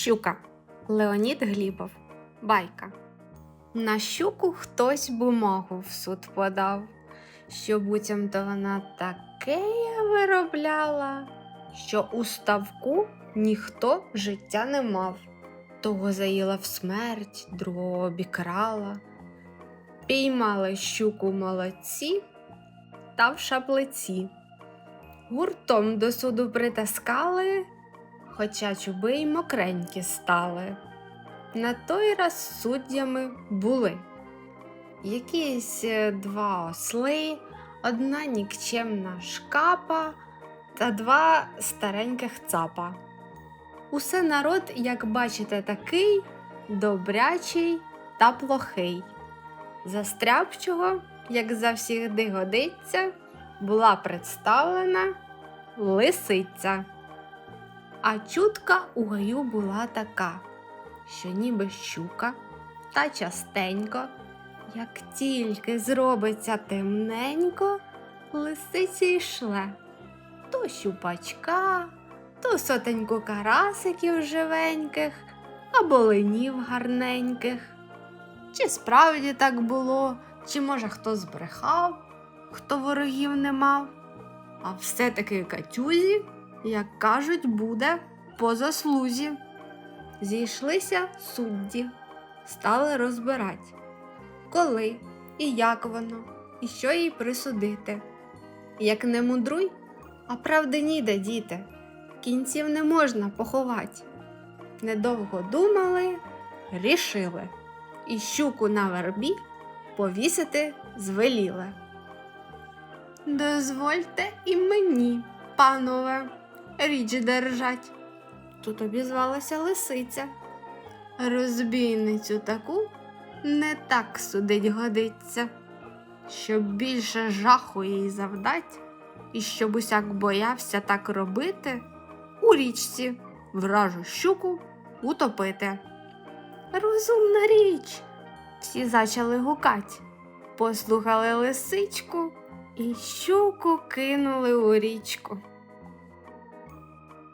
Щука Леонід Глібов. Байка. На щуку хтось бумагу в суд подав, що буцімто вона таке виробляла, що у ставку ніхто життя не мав. Того заїла в смерть, другого обікрала. Піймали щуку молодці та в шаблиці. Гуртом до суду притаскали, хоча чуби й мокренькі стали. На той раз суддями були якісь е, два осли, одна нікчемна шкапа та два стареньких цапа. Усе народ, як бачите, такий добрячий та плохий. Застряпчого, як завсігди годиться, була представлена лисиця. А чутка у гаю була така, що ніби щука та частенько, як тільки зробиться темненько, лисиці йшле то щупачка, то сотеньку карасиків живеньких, або ленів гарненьких. Чи справді так було, чи може хто збрехав, хто ворогів не мав, а все-таки катюзі, як кажуть, буде по заслузі. Зійшлися судді, стали розбирати, коли і як воно, і що їй присудити. Як не мудруй, а правди ніде, діти, кінців не можна поховати. Недовго думали, рішили, і щуку на вербі повісити звеліли. Дозвольте і мені, панове, річ держать. Тут обізвалася лисиця. Розбійницю таку не так судить годиться, щоб більше жаху їй завдать, і щоб усяк боявся так робити, у річці вражу щуку утопити. Розумна річ. Всі зачали гукать, послухали лисичку і щуку кинули у річку.